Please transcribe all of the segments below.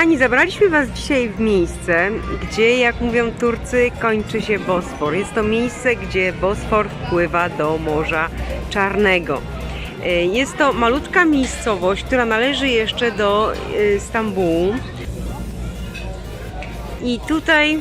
Kochani, zabraliśmy Was dzisiaj w miejsce, gdzie, jak mówią Turcy, kończy się Bosfor. Jest to miejsce, gdzie Bosfor wpływa do Morza Czarnego. E, Jest to malutka miejscowość, która należy jeszcze do e, Stambułu. I tutaj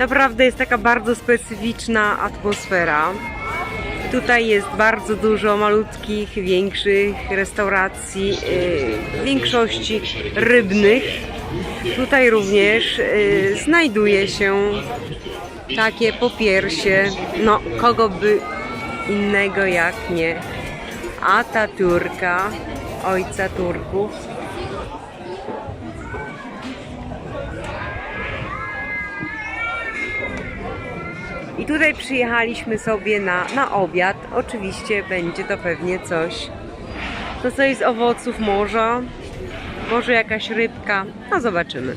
naprawdę jest taka bardzo specyficzna atmosfera. Tutaj jest bardzo dużo malutkich, większych restauracji, yy, w większości rybnych. Tutaj również yy, znajduje się takie popiersie, no kogo by innego jak nie Ataturka, ojca Turków. Tutaj przyjechaliśmy sobie na, na obiad. Oczywiście będzie to pewnie coś, to coś z owoców morza, może jakaś rybka, no zobaczymy.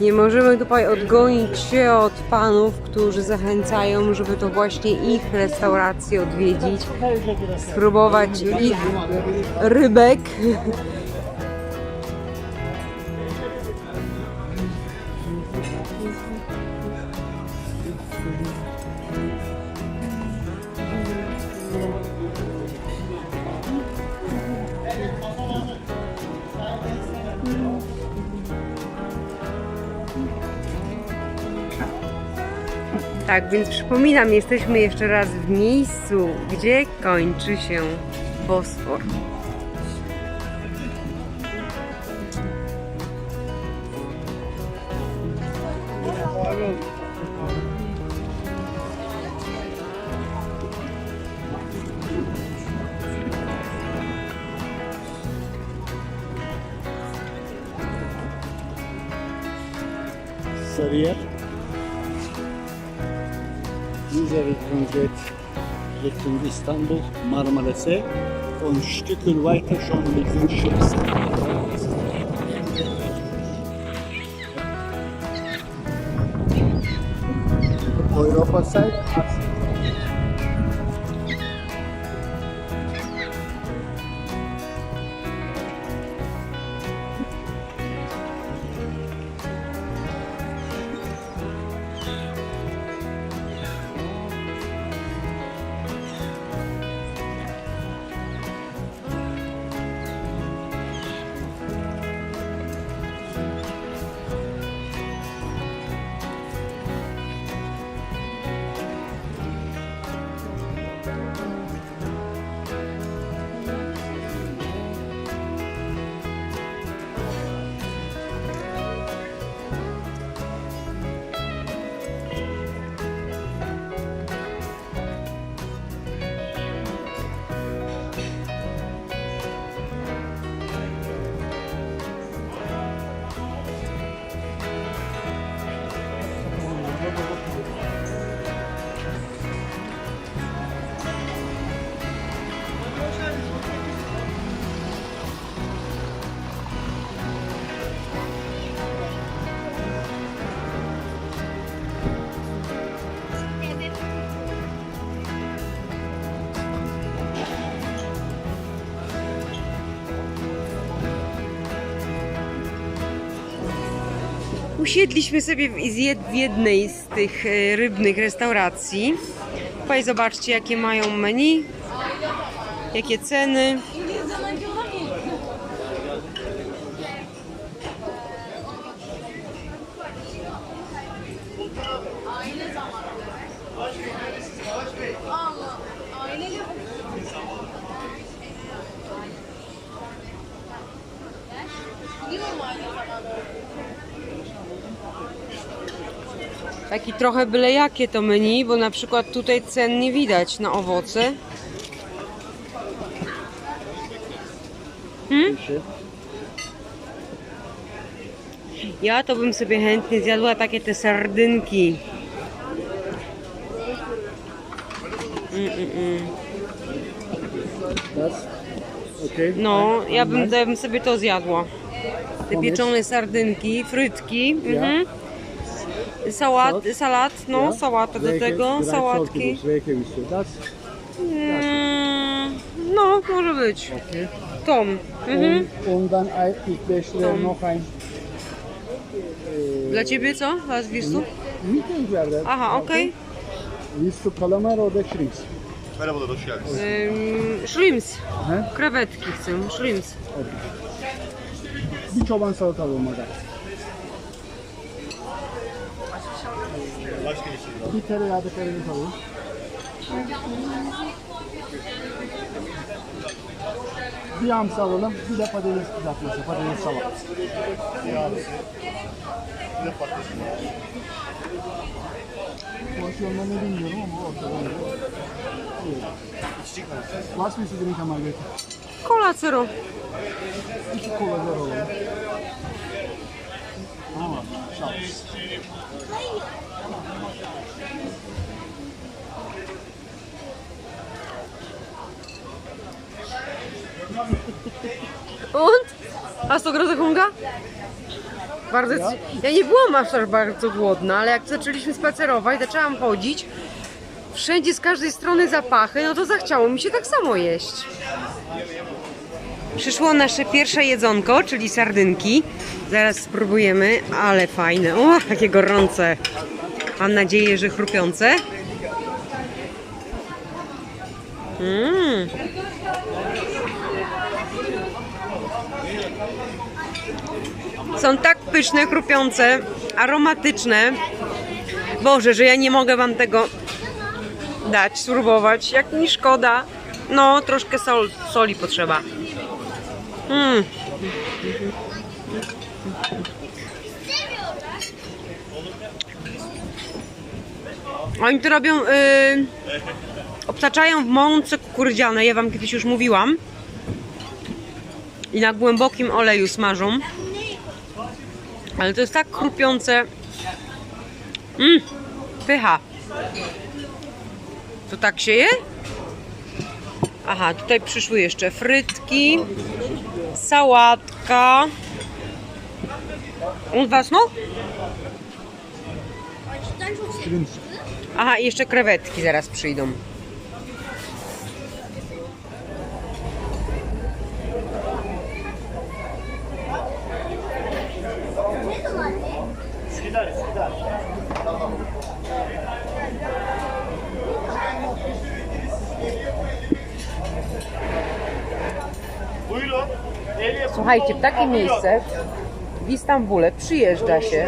Nie możemy tutaj odgonić się od panów, którzy zachęcają, żeby to właśnie ich restaurację odwiedzić, spróbować ich rybek. Tak, więc przypominam, jesteśmy jeszcze raz w miejscu, gdzie kończy się Bosfor. Istanbul, Marmaris'e und Stückchen weiter schon Richtung Schweiz. Europa side, Usiedliśmy sobie w, jednej z tych e, rybnych restauracji. Tutaj zobaczcie, jakie mają menu, jakie ceny. Taki trochę byle jakie to menu, bo na przykład tutaj cen nie widać na owoce. Fische. Ja to bym sobie chętnie zjadła takie te sardynki. Mm, mm, mm. No, Ein- ja bym, ja bym sobie to zjadła. Te pieczone sardynki, frytki, mhm. Sałat, salat, no, Ja? sałata do tego, sałatki. Mm, no, może być. Okay. Tom. Mhm. Bestelle Tom. noch ein Dla ciebie co? Was wiesz tu? Mittelwerde. Aha, okej. Willst du Kalamar oder Shrimps? Merhabalar, hoş geldiniz. Ym, Shrimps. Krewetki chcę, shrimps. Bir çoban salatalı olmadan. Başka bir şey daha. Bir tereyağı da tereyağı falan. Bir hamsi alalım, bir de patates kızartması, patates salat. Bir hamsi, bir de patates Porsiyonlar ne bilmiyorum ama ortadan da. İçecek mi? Var mı istediğin kamergeti? Kola zero. İki kola zero olalım. Tamam, şans. Und? Hast du große Hunger? Bardzo, ja. nie byłam aż tak bardzo głodna, ale jak zaczęliśmy spacerować, zaczęłam chodzić, wszędzie z każdej strony zapachy, no to zachciało mi się tak samo jeść. Przyszło nasze pierwsze jedzonko, czyli sardynki. Zaraz spróbujemy, ale fajne. O, jakie gorące. Mam nadzieję, że chrupiące. Mmm. Są tak pyszne, chrupiące, aromatyczne. Boże, że ja nie mogę wam tego dać, spróbować. Jak mi szkoda. No, troszkę sol, soli potrzeba. Mm. Oni to robią, y, obtaczają w mące kukurydzianej, ja wam kiedyś już mówiłam. I na głębokim oleju smażą. Ale to jest tak chrupiące, Mmm, pycha. To tak się je? Aha, tutaj przyszły jeszcze frytki, sałatka. Und was noch? Aha, i jeszcze krewetki zaraz przyjdą. Słuchajcie, w takie miejsce w Istambule przyjeżdża się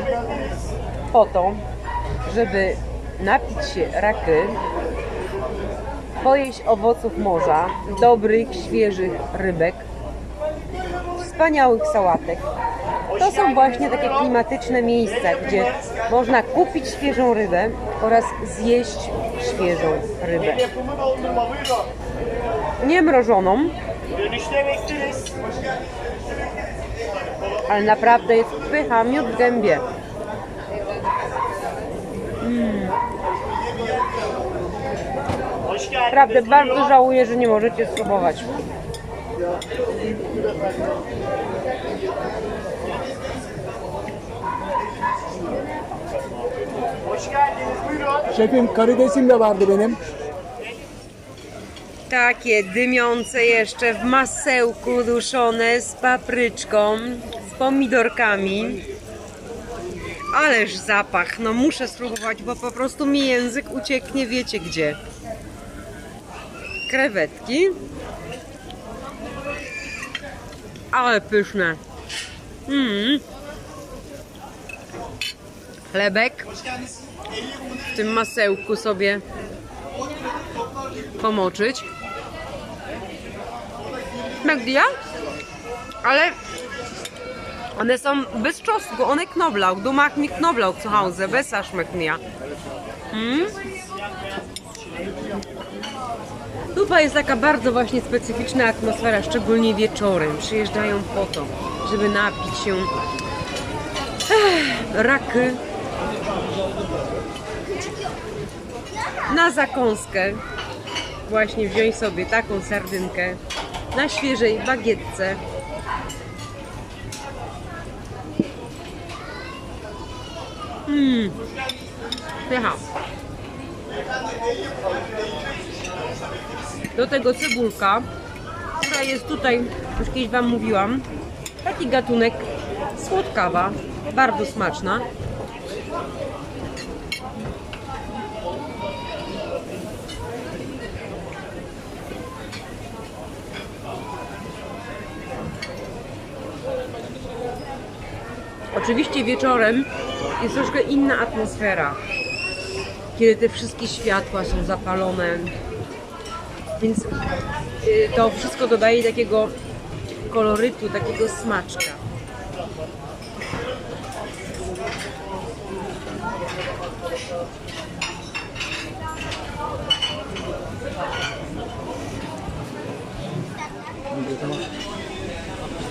po to, żeby napić się raky, pojeść owoców morza, dobrych, świeżych rybek, wspaniałych sałatek. To są właśnie takie klimatyczne miejsca, gdzie można kupić świeżą rybę oraz zjeść świeżą rybę. Nie mrożoną, ale naprawdę jest pycha, miód w gębie. Hoş geldiniz. Naprawdę bardzo żałuję, że nie możecie spróbować. Şefim karidesim de vardı benim. Takie dymiące jeszcze w masełku duszone z papryczką, z pomidorkami. Ależ zapach, no muszę spróbować, bo po prostu mi język ucieknie, wiecie gdzie. Krewetki. Ale pyszne. Mm. Chlebek. W tym masełku sobie pomoczyć. Magdia? Ale one są bez czosnku, one Knoblauch. Du mit Knoblauch zu Hause, besser schmeckt mir. Mm? Tutaj jest taka bardzo właśnie specyficzna atmosfera, szczególnie wieczorem. Przyjeżdżają po to, żeby napić się Ech, raky na zakąskę właśnie wziąć sobie taką sardynkę na świeżej bagietce. Mmm, pycha. Do tego cebulka, która jest tutaj, już kiedyś Wam mówiłam, taki gatunek słodkawa, bardzo smaczna. Oczywiście wieczorem jest troszkę inna atmosfera, kiedy te wszystkie światła są zapalone, więc y, to wszystko dodaje takiego kolorytu, takiego smaczka.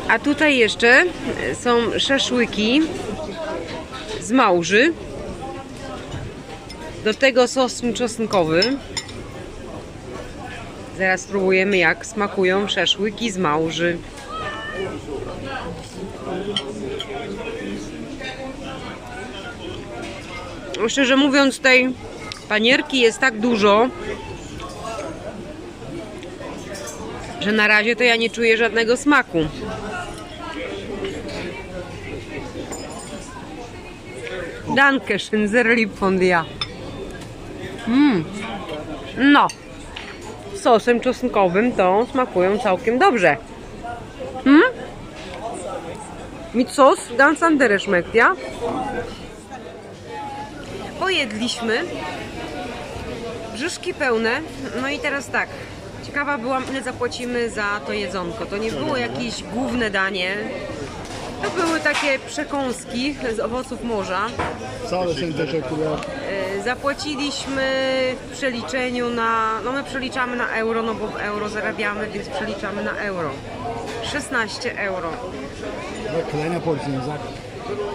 A tutaj jeszcze są szaszłyki z małży. Do tego sos czosnkowy. Zaraz spróbujemy jak smakują szaszłyki z małży. Szczerze mówiąc tej panierki jest tak dużo, że na razie to ja nie czuję żadnego smaku. Danke schön, sehr lieb von dir. Mm. No, sosem czosnkowym to smakują całkiem dobrze. Mm? Mit sos ganz andere schmeckt, ja? Pojedliśmy. Brzuszki pełne. No i teraz tak. Ciekawa byłam, ile zapłacimy za to jedzonko. To nie było jakieś główne danie. To były takie przekąski z owoców morza. Sağ olasın teşekkürler. E, Zapłaciliśmy w przeliczeniu na. No my przeliczamy na euro, no bo w euro zarabiamy, więc przeliczamy na euro. 16 euro. Bak kleine Portion sag.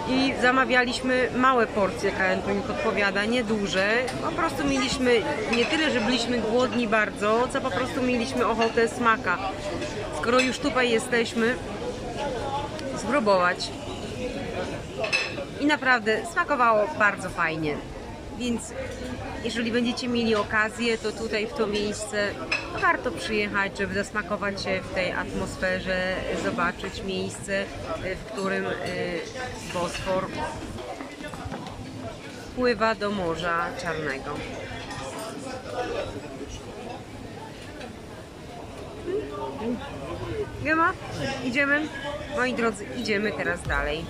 i zamawialiśmy małe porcje, Antonik podpowiada, nie duże. Po prostu mieliśmy, nie tyle, że byliśmy głodni bardzo, co po prostu mieliśmy ochotę smaka. Skoro już tutaj jesteśmy, spróbować. I naprawdę smakowało bardzo fajnie. Więc jeżeli będziecie mieli okazję, to tutaj w to miejsce warto przyjechać, żeby zasmakować się w tej atmosferze, zobaczyć miejsce, y, w którym y, Bosfor wpływa do Morza Czarnego. Gema, idziemy? Moi drodzy, idziemy teraz dalej.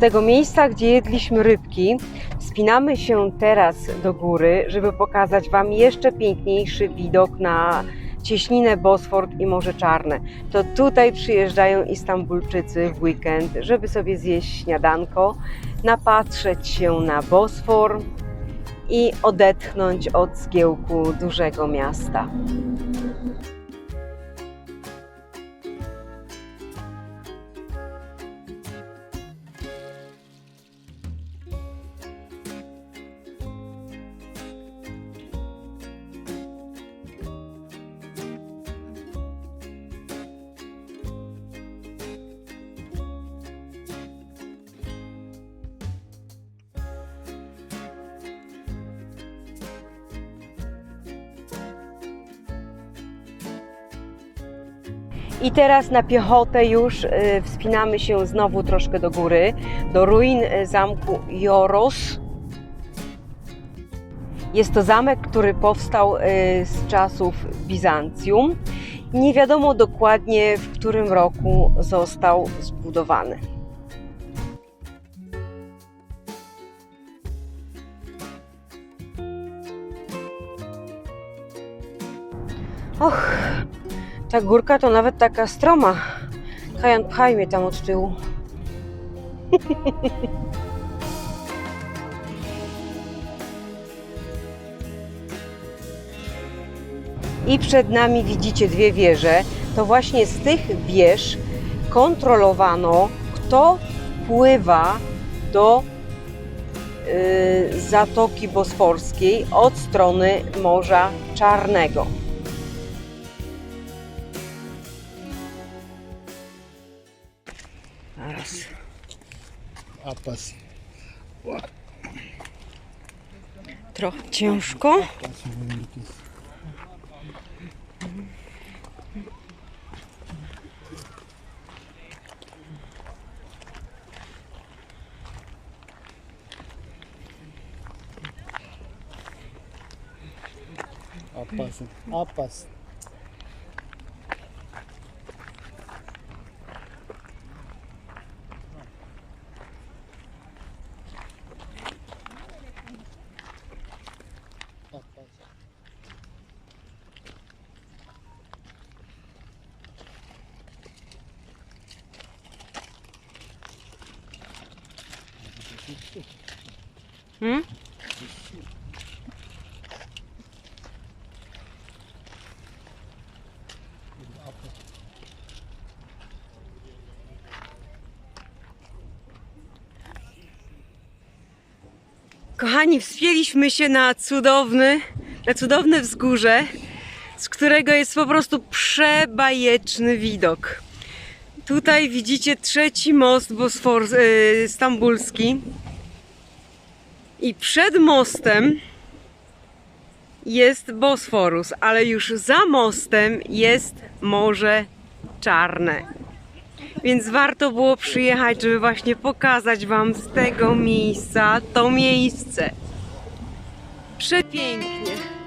Tego miejsca, gdzie jedliśmy rybki, wspinamy się teraz do góry, żeby pokazać Wam jeszcze piękniejszy widok na cieśninę Bosfor i Morze Czarne. To tutaj przyjeżdżają Istambulczycy w weekend, żeby sobie zjeść śniadanko, napatrzeć się na Bosfor i odetchnąć od zgiełku dużego miasta. I teraz na piechotę już y, wspinamy się znowu troszkę do góry, do ruin y, zamku Joros. Jest to zamek, który powstał y, z czasów Bizancjum. Nie wiadomo dokładnie, w którym roku został zbudowany. Górka to nawet taka stroma. Kajan, pchaj mnie tam od tyłu. I przed nami widzicie dwie wieże. To właśnie z tych wież kontrolowano, kto pływa do y, Zatoki Bosforskiej od strony Morza Czarnego. Apas. Trochę ciężko. Apas. Apas. Hmm? Kochani, wspięliśmy się na cudowny, na cudowne wzgórze, z którego jest po prostu przebajeczny widok. Tutaj widzicie trzeci most Bosfor, e, stambulski. I przed mostem jest Bosforus, ale już za mostem jest Morze Czarne. Więc warto było przyjechać, żeby właśnie pokazać Wam z tego miejsca to miejsce. Przepięknie.